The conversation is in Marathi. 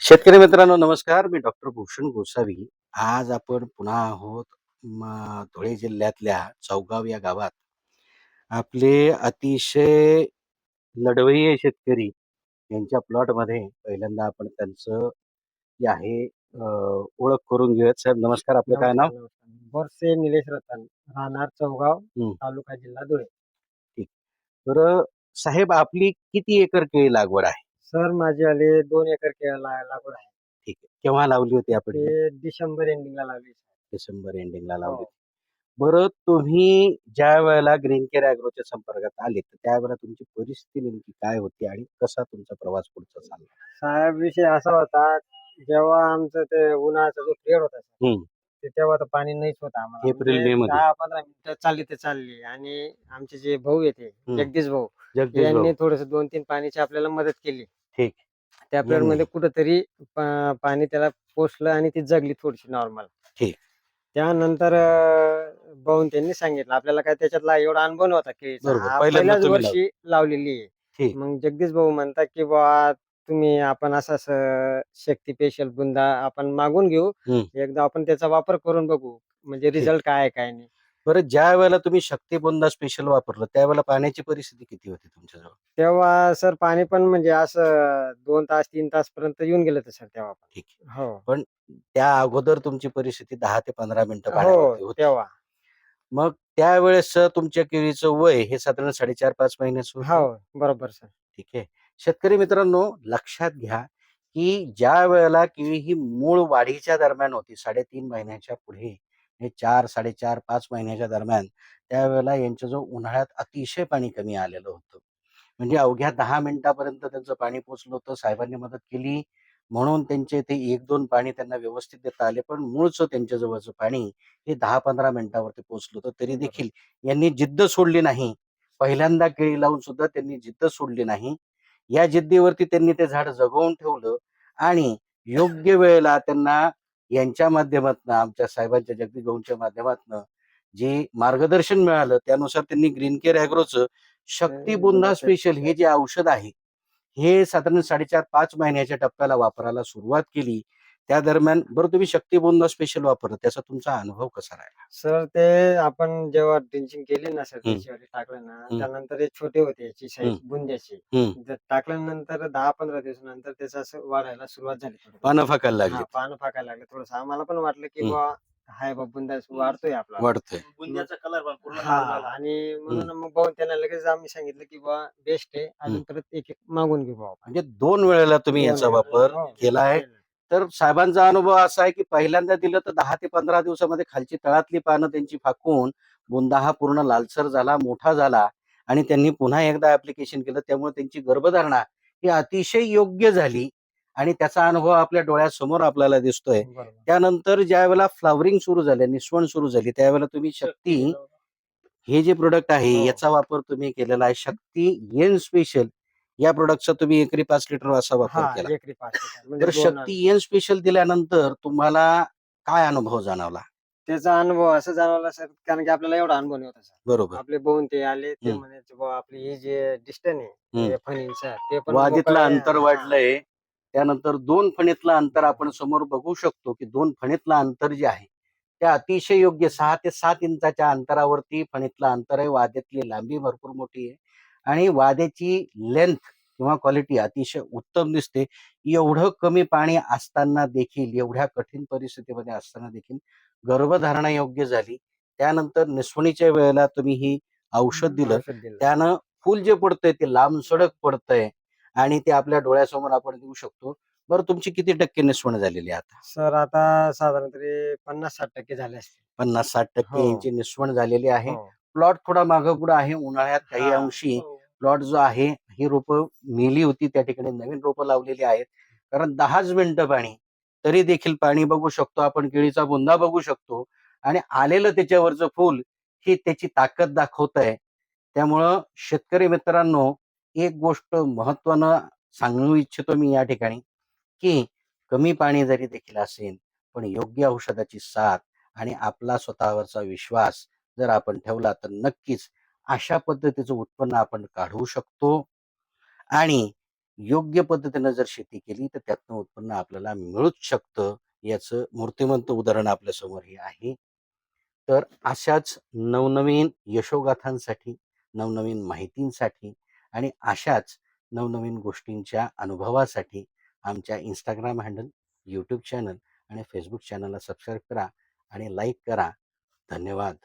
शेतकरी मित्रांनो नमस्कार. मी डॉक्टर भूषण गोसावी. आज आपण पुन्हा आहोत धुळे जिल्ह्यातल्या चौगाव या गावात. आपले अतिशय लढवय्ये शेतकरी यांच्या प्लॉटमध्ये पहिल्यांदा आपण त्यांचं जे आहे अं, ओळख करून घेऊयात. साहेब नमस्कार. आपलं काय नाव. बोरसे निलेश रतन राहणार चौगाव. तालुका जिल्हा धुळे. तर साहेब आपली किती एकर केळी लागवड आहे? सर माझी आले दोन एकर लागवड आहे ठीक आहे केव्हा लावली होती आपण ही? ते डिसेंबर एंडिंगला लावली डिसेंबर एंडिंगला लावली हो. होती. बरं तुम्ही ज्या वेळेला ग्रीन केअर अॅग्रोच्या संपर्कात आले तर त्यावेळेला तुमची परिस्थिती नेमकी काय होती आणि कसा तुमचा प्रवास पुढचा चालला साहेब विषय असा होता जेव्हा आमचं ते उन्हाळ्याचा जो पिरियड होता सर, हम्म. ते तेव्हा तर पाणी नाहीच होतं आम्हाला एप्रिल, म्हणजे मे मध्ये. दहा पंधरा मिनिटं चालली ते चालली आणि आमचे जे भाऊ येते जगदीश भाऊ जगदीश यांनी भाऊ थोडस दोन तीन पाणीची आपल्याला मदत केली ठीक. त्या पिरियडमध्ये कुठंतरी पा- पाणी त्याला पोचलं आणि ती जगली थोडीशी नॉर्मल ठीक. त्यानंतर भाऊन त्यांनी सांगितलं आपल्याला काय त्याच्यातला एवढा अनुभव नव्हता की बरोबर. पहिल्यांदा पहिल्याच तुम्ही वर्षी लावलेली आहे ठीक. मग जगदीश भाऊ म्हणतात की बा तुम्ही आपण असं असं शक्ती स्पेशल बुंदा आपण मागून घेऊ हम्म. एकदा आपण त्याचा वापर करून बघू म्हणजे रिझल्ट काय आहे काय नाही बरं ज्या वेळेला तुम्ही शक्तिबुंदा स्पेशल वापरलं त्यावेळेला पाण्याची परिस्थिती किती होती तुमच्याजवळ? तेव्हा सर पाणी पण म्हणजे असं दोन तास तीन तास पर्यंत येऊन गेलं सर तेव्हा पण. ठीक हो. त्या अगोदर तुमची परिस्थिती दहा ते पंधरा मिनिटं पाण्यावरती हो होती. तेव्हा. मग त्यावेळेस तुमच्या केळीचं वय हे साधारण साडेचार पाच महिन्याचं होतं. हो बरोबर सर. ठीक आहे. शेतकरी मित्रांनो लक्षात घ्या की ज्या वेळेला केळी ही मूळ वाढीच्या दरम्यान होती साडेतीन महिन्याच्या पुढे हे चार साडेचार पाच महिन्याच्या दरम्यान त्यावेळेला यांच्या जो उन्हाळ्यात अतिशय पाणी कमी आलेलं होतं. म्हणजे अवघ्या दहा मिनिटापर्यंत त्यांचं पाणी पोचलं होतं साहेबांनी मदत केली. म्हणून त्यांचे ते एक दोन पाणी त्यांना व्यवस्थित देता आले पण मूळचं त्यांच्या जवळचं पाणी हे दहा पंधरा मिनिटावरती पोचलं होतं. तरी देखील यांनी जिद्द सोडली नाही. पहिल्यांदा केळी लावून सुद्धा त्यांनी जिद्द सोडली नाही. या जिद्दीवरती त्यांनी ते झाड जगवून ठेवलं आणि योग्य वेळेला त्यांना यांच्या माध्यमातून आमच्या साहेबांच्या जगदीश भाऊंच्या माध्यमातून जे मार्गदर्शन मिळालं त्यानुसार त्यांनी ग्रीन केअर अॅग्रोचं शक्ती बुंदा स्पेशल हे जे औषध आहे हे साधारण साडेचार पाच महिन्याच्या टप्प्याला वापरायला सुरुवात केली. त्या दरम्यान बरं तुम्ही शक्ती बुंदा स्पेशल वापरलं त्याचा तुमचा अनुभव कसा राहिला सर ते आपण जेव्हा ड्रिंचिंग केली ना सर. त्याच्यावर टाकलं ना. त्यानंतर एक छोटे होते याची साईज बुंद्याची. जर टाकल्यानंतर दहा पंधरा दिवसानंतर त्याचं असं वाढायला सुरुवात झाली. पानं फाकायला हा, लागली पानं फाकायला लागले थोडस आम्हाला पण वाटलं की. बा हाय बा बुंदा वाढतोय आपला वाढतंय बुंद्याचा कलर पण पूर्ण हा. आणि म्हणून मग भाऊ त्यांना लगेच आम्ही सांगितलं की बा बेस्ट आहे अजून परत एक एक मागून घेऊ म्हणजे दोन वेळेला तुम्ही याचा. वापर हो. केला आहे तर साहेबांचा अनुभव असा आहे की पहिल्यांदा दिलं तर दहा ते पंधरा दिवसामध्ये खालची तळातली पानं त्यांची फाकून बुंदा हा पूर्ण लालसर झाला मोठा झाला आणि त्यांनी पुन्हा एकदा ऍप्लिकेशन केलं त्यामुळे त्यांची गर्भधारणा ही अतिशय योग्य झाली आणि त्याचा अनुभव आपल्या डोळ्यासमोर आपल्याला दिसतोय. त्यानंतर ज्या वेळेला फ्लावरिंग सुरू झालं निस्वण सुरू झाली त्यावेळेला तुम्ही शक्ती हे जे प्रोडक्ट आहे हो. याचा वापर तुम्ही केलेला आहे शक्ती येन स्पेशल या प्रोडक्टचा तुम्ही एकरी पाच लिटर असा वापर केला एकरी पाच लिटर. म्हणजे तर दोन शक्ती येन स्पेशल दिल्यानंतर तुम्हाला काय अनुभव जाणवला त्याचा अनुभव असं जाणवला सर कारण की आपल्याला एवढा अनुभव नव्हता सर बरोबर आपले बोन ते आले ते हम्म. म्हणायचे बुवा आपली हे जे डिस्टन आहे. फणींचं ते पण वादीतलं मोकळं. अंतर. वाढलंय त्यानंतर दोन फणीतलं अंतर आपण समोर बघू शकतो की दोन फणीतलं अंतर जे आहे ते अतिशय योग्य सहा ते सात इंचाच्या अंतरावरती फणीतलं अंतर आहे वाद्यातली लांबी भरपूर मोठी आहे आणि वाद्याची लेंथ किंवा क्वालिटी अतिशय उत्तम दिसते. एवढं कमी पाणी असताना देखील एवढ्या कठीण परिस्थितीमध्ये असताना देखील गर्भधारणा योग्य झाली. त्यानंतर निसवणीच्या वेळेला तुम्ही ही औषध दिलं. त्यानं फुल जे पडतंय ते लांब सडक पडतंय आणि ते आपल्या डोळ्यासमोर आपण देऊ शकतो. बरं तुमची किती टक्के निसवण झालेली आहे आता? सर आता साधारण तरी पन्नास साठ टक्के झाले असते पन्नास साठ टक्के हो. यांची निसवण झालेली आहे. हो. प्लॉट थोडा मागं पुढे आहे. उन्हाळ्यात काही. अंशी हो. प्लॉट जो आहे ही रोपं मेली होती त्या ठिकाणी नवीन रोपं लावलेली आहेत. कारण दहाच मिनिटं पाणी तरी देखील पाणी बघू शकतो आपण केळीचा बुंदा बघू शकतो. आणि आलेलं त्याच्यावरचं फूल ही त्याची ताकद दाखवत आहे त्यामुळं शेतकरी मित्रांनो एक गोष्ट महत्वानं सांगू इच्छितो मी या ठिकाणी की कमी पाणी जरी देखील असेल पण योग्य औषधाची साथ आणि आपला स्वतःवरचा विश्वास जर आपण ठेवला तर नक्कीच अशा पद्धतीचं उत्पन्न आपण काढू शकतो. आणि योग्य पद्धतीनं जर शेती केली तर त्यातनं उत्पन्न आपल्याला मिळूच शकतं. याचं मूर्तिमंत उदाहरण आपल्यासमोर हे आहे. तर अशाच नवनवीन यशोगाथांसाठी नवनवीन माहितींसाठी आणि अशाच नवनवीन गोष्टींच्या अनुभवासाठी आमच्या इंस्टाग्राम हँडल यूट्यूब चॅनल आणि फेसबुक चॅनलला सबस्क्राईब करा आणि लाईक करा. धन्यवाद.